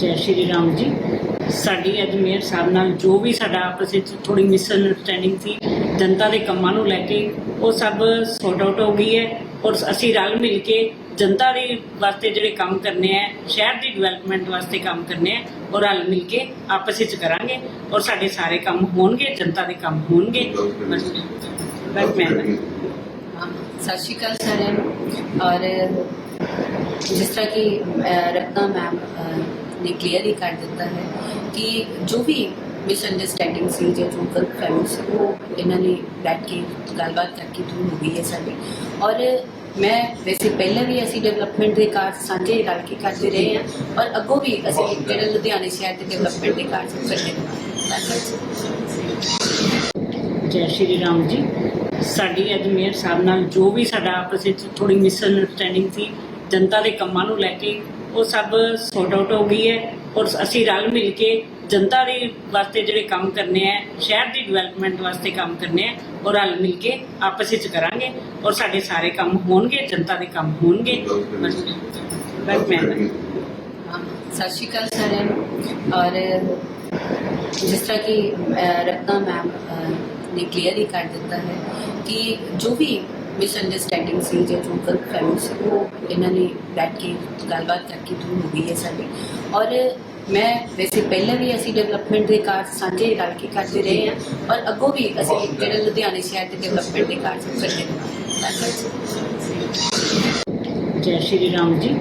ਜੈ ਸ਼੍ਰੀ ਰਾਮ ਜੀ। ਸਾਡੀ ਅੱਜ ਮੇਅਰ ਸਾਹਿਬ ਨਾਲ ਜੋ ਵੀ ਸਾਡਾ ਆਪਸ ਵਿੱਚ ਥੋੜੀ ਮਿਸਅੰਡਰਸਟੈਂਡਿੰਗ ਸੀ ਜਨਤਾ ਦੇ ਕੰਮਾਂ ਨੂੰ ਲੈ ਕੇ ਉਹ ਸਭ ਸੌਟ ਆਊਟ ਹੋ ਗਈ ਹੈ ਔਰ ਅਸੀਂ ਰਲ ਮਿਲ ਕੇ ਜਨਤਾ ਦੇ ਵਾਸਤੇ ਜਿਹੜੇ ਕੰਮ ਕਰਨੇ ਆ ਸ਼ਹਿਰ ਦੀ ਡਿਵੈਲਪਮੈਂਟ ਵਾਸਤੇ ਕੰਮ ਕਰਨੇ ਆ ਔਰ ਰਲ ਮਿਲ ਕੇ ਆਪਸ ਵਿੱਚ ਕਰਾਂਗੇ ਔਰ ਸਾਡੇ ਸਾਰੇ ਕੰਮ ਹੋਣਗੇ ਜਨਤਾ ਦੇ ਕੰਮ ਹੋਣਗੇ। ਬਸ ਬਸ ਮੈਂ ਸਤਿ ਸ਼੍ਰੀ ਅਕਾਲ ਸਾਰਿਆਂ ਨੂੰ। ਔਰ ਜਿਸ ਤਰ੍ਹਾਂ ਕਿ ਅਹ, ਰਤਨਾ ਮੈਮ ਨੇ ਕਲੀਅਰ ਹੀ ਕਰ ਦਿੱਤਾ ਹੈ ਕਿ ਜੋ ਵੀ ਮਿਸਅੰਡਰਸਟੈਂਡਿੰਗ ਸੀ ਜਾਂ ਜੋ ਗਲਤ ਫਹਿਮੀ ਸੀ, ਉਹ ਇਹਨਾਂ ਨੇ ਬੈਠ ਕੇ ਗੱਲਬਾਤ ਕਰਕੇ ਦੂਰ ਹੋ ਗਈ ਹੈ ਸਾਡੀ। ਔਰ ਮੈਂ ਵੈਸੇ ਪਹਿਲਾਂ ਵੀ ਅਸੀਂ ਡਿਵੈਲਪਮੈਂਟ ਦੇ ਕਾਰਜ ਸਾਂਝੇ ਰਲ ਕੇ ਕਰਦੇ ਰਹੇ ਹਾਂ ਔਰ ਅੱਗੋਂ ਵੀ ਅਸੀਂ ਜਿਹੜਾ ਲੁਧਿਆਣੇ ਸ਼ਹਿਰ ਦੇ ਡਿਵੈਲਪਮੈਂਟ ਦੇ ਕਾਰਜ ਕਰਦੇ ਰਹਾਂਗੇ ਜੈ ਸ਼੍ਰੀ ਰਾਮ ਜੀ। ਸਾਡੀ ਅੱਜ ਮੇਅਰ ਸਾਹਿਬ ਨਾਲ ਜੋ ਵੀ ਸਾਡਾ ਆਪਸ ਵਿੱਚ ਥੋੜੀ ਮਿਸਅੰਡਰਸਟੈਂਡਿੰਗ ਸੀ, ਜਨਤਾ ਦੇ ਕੰਮਾਂ ਨੂੰ ਲੈ ਕੇ ਉਹ ਸਭ ਸੌਟ ਆਊਟ ਹੋ ਗਈ ਹੈ ਔਰ ਅਸੀਂ ਰਲ ਮਿਲ ਕੇ ਜਨਤਾ ਦੇ ਵਾਸਤੇ ਜਿਹੜੇ ਕੰਮ ਕਰਨੇ ਆ ਸ਼ਹਿਰ ਦੀ ਡਿਵੈਲਪਮੈਂਟ ਵਾਸਤੇ ਕੰਮ ਕਰਨੇ ਆ ਔਰ ਰਲ ਮਿਲ ਕੇ ਆਪਸ ਵਿੱਚ ਕਰਾਂਗੇ ਔਰ ਸਾਡੇ ਸਾਰੇ ਕੰਮ ਹੋਣਗੇ ਜਨਤਾ ਦੇ ਕੰਮ ਹੋਣਗੇ। ਬਸ ਮੈਂ ਸਤਿ ਸ਼੍ਰੀ ਅਕਾਲ ਸਾਰਿਆਂ ਨੂੰ। ਔਰ ਜਿਸ ਤਰ੍ਹਾਂ ਕਿ ਰਤਨਾ ਮੈਮ ਨੇ ਕਲੀਅਰ ਹੀ ਕਰ ਦਿੱਤਾ ਹੈ ਕਿ ਜੋ ਵੀ ਮਿਸਅੰਡਰਸਟੈਂਡਿੰਗ ਸੀ ਜਾਂ ਜੋ ਗਲਤ ਫਹਿਮੀ ਸੀ ਉਹ ਇਹਨਾਂ ਨੇ ਬੈਠ ਕੇ ਗੱਲਬਾਤ ਕਰਕੇ ਦੂਰ ਹੋ ਗਈ ਹੈ ਸਾਡੀ। ਔਰ ਮੈਂ ਵੈਸੇ ਪਹਿਲਾਂ ਵੀ ਅਸੀਂ ਡਿਵੈਲਪਮੈਂਟ ਦੇ ਕਾਰਜ ਸਾਂਝੇ ਰਲ ਕੇ ਕਰਦੇ ਰਹੇ ਹਾਂ ਔਰ ਅੱਗੋਂ ਵੀ ਅਸੀਂ ਜਿਹੜੇ ਲੁਧਿਆਣੇ ਸ਼ਹਿਰ ਦੇ ਡਿਵੈਲਪਮੈਂਟ ਦੇ ਕਾਰਜ ਕਰਦੇ ਰਹਾਂਗੇ ਜੈ ਸ਼੍ਰੀ ਰਾਮ ਜੀ।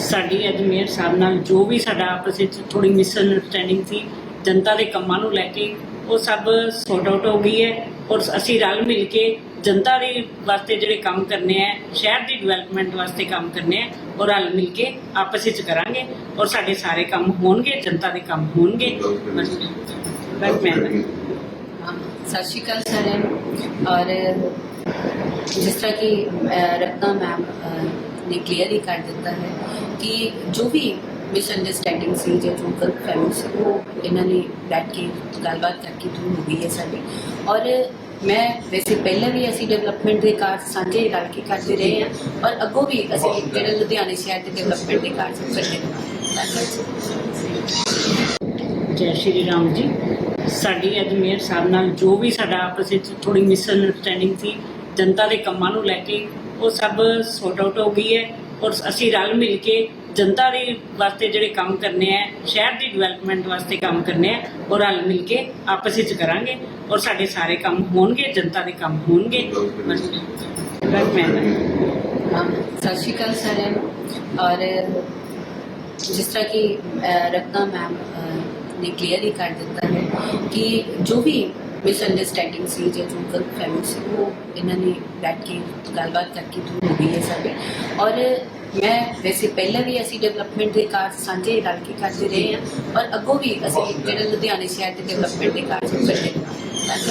ਸਾਡੀ ਅੱਜ ਮੇਅਰ ਸਾਹਿਬ ਨਾਲ ਜੋ ਵੀ ਸਾਡਾ ਆਪਸ ਵਿੱਚ ਥੋੜੀ ਮਿਸਅੰਡਰਸਟੈਂਡਿੰਗ ਸੀ ਜਨਤਾ ਦੇ ਕੰਮਾਂ ਨੂੰ ਲੈ ਕੇ ਉਹ ਸਭ ਸੌਟ ਆਊਟ ਹੋ ਗਈ ਹੈ ਔਰ ਅਸੀਂ ਰਲ ਮਿਲ ਕੇ ਜਨਤਾ ਦੇ ਵਾਸਤੇ ਜਿਹੜੇ ਕੰਮ ਕਰਨੇ ਆ ਸ਼ਹਿਰ ਦੀ ਡਿਵੈਲਪਮੈਂਟ ਵਾਸਤੇ ਕੰਮ ਕਰਨੇ ਆ ਔਰ ਰਲ ਮਿਲ ਕੇ ਆਪਸ ਵਿੱਚ ਕਰਾਂਗੇ ਔਰ ਸਾਡੇ ਸਾਰੇ ਕੰਮ ਹੋਣਗੇ ਜਨਤਾ ਦੇ ਕੰਮ ਹੋਣਗੇ। ਬਸ। ਮੈਂ ਸਤਿ ਸ਼੍ਰੀ ਅਕਾਲ ਸਾਰਿਆਂ ਨੂੰ। ਔਰ ਜਿਸ ਤਰ੍ਹਾਂ ਕਿ ਰਤਨਾ ਮੈਮ ਨੇ ਕਲੀਅਰ ਹੀ ਕਰ ਦਿੱਤਾ ਹੈ ਕਿ ਜੋ ਵੀ ਮਿਸਅੰਡਰਸਟੈਂਡਿੰਗ ਸੀ ਜਾਂ ਜੋ ਗਲਤ ਫਹਿਮੀ ਸੀ ਉਹ ਇਹਨਾਂ ਨੇ ਬੈਠ ਕੇ ਗੱਲਬਾਤ ਕਰਕੇ ਦੂਰ ਹੋ ਗਈ ਹੈ ਸਾਡੀ। ਔਰ ਮੈਂ ਵੈਸੇ ਪਹਿਲਾਂ ਵੀ ਅਸੀਂ ਡਿਵੈਲਪਮੈਂਟ ਦੇ ਕਾਰਜ ਸਾਂਝੇ ਰਲ ਕੇ ਕਰਦੇ ਰਹੇ ਹਾਂ ਔਰ ਅੱਗੋਂ ਵੀ ਅਸੀਂ ਜਿਹੜੇ ਲੁਧਿਆਣੇ ਸ਼ਹਿਰ ਦੇ ਡਿਵੈਲਪਮੈਂਟ ਦੇ ਕਾਰਜ ਕਰਦੇ ਰਹਾਂਗੇ ਜੈ ਸ਼੍ਰੀ ਰਾਮ ਜੀ। ਸਾਡੀ ਅੱਜ ਮੇਅਰ ਸਾਹਿਬ ਨਾਲ ਜੋ ਵੀ ਸਾਡਾ ਆਪਸ ਵਿੱਚ ਥੋੜੀ ਮਿਸਅੰਡਰਸਟੈਂਡਿੰਗ ਸੀ ਜਨਤਾ ਦੇ ਕੰਮਾਂ ਨੂੰ ਲੈ ਕੇ ਉਹ ਸਭ ਸੋਟ ਆਊਟ ਹੋ ਗਈ ਹੈ ਔਰ ਅਸੀਂ ਰਲ ਮਿਲ ਕੇ ਜਨਤਾ ਦੇ ਵਾਸਤੇ ਜਿਹੜੇ ਕੰਮ ਕਰਨੇ ਆ ਸ਼ਹਿਰ ਦੀ ਡਿਵੈਲਪਮੈਂਟ ਵਾਸਤੇ ਕੰਮ ਕਰਨੇ ਆ ਔਰ ਰਲ ਮਿਲ ਕੇ ਆਪਸ ਵਿੱਚ ਕਰਾਂਗੇ ਔਰ ਸਾਡੇ ਸਾਰੇ ਕੰਮ ਹੋਣਗੇ ਜਨਤਾ ਦੇ ਕੰਮ ਹੋਣਗੇ। ਬਸ। ਮੈਂ ਸਤਿ ਸ਼੍ਰੀ ਅਕਾਲ ਸਾਰਿਆਂ ਨੂੰ। ਔਰ ਜਿਸ ਤਰ੍ਹਾਂ ਕਿ ਅਹ, ਰਤਨਾ ਮੈਮ ਨੇ ਕਲੀਅਰ ਹੀ ਕਰ ਦਿੱਤਾ ਹੈ ਕਿ ਜੋ ਵੀ ਮਿਸਅੰਡਰਸਟੈਂਡਿੰਗ ਸੀ ਜਾਂ ਜੋ ਗਲਤ ਫਹਿਮੀ ਸੀ, ਉਹ ਇਹਨਾਂ ਨੇ ਬੈਠ ਕੇ ਗੱਲਬਾਤ ਕਰਕੇ ਦੂਰ ਹੋ ਗਈ ਹੈ ਸਾਡੀ। ਔਰ ਮੈਂ ਵੈਸੇ ਪਹਿਲਾਂ ਵੀ ਅਸੀਂ ਡਿਵੈਲਪਮੈਂਟ ਦੇ ਕਾਰਜ ਸਾਂਝੇ ਰਲ ਕੇ ਕਰਦੇ ਰਹੇ ਹਾਂ ਔਰ ਅੱਗੋਂ ਵੀ ਅਸੀਂ ਜਿਹੜਾ ਲੁਧਿਆਣੇ ਸ਼ਹਿਰ ਦੇ ਡਿਵੈਲਪਮੈਂਟ ਦੇ ਕਾਰਜ ਕਰਦੇ ਰਹਾਂਗੇ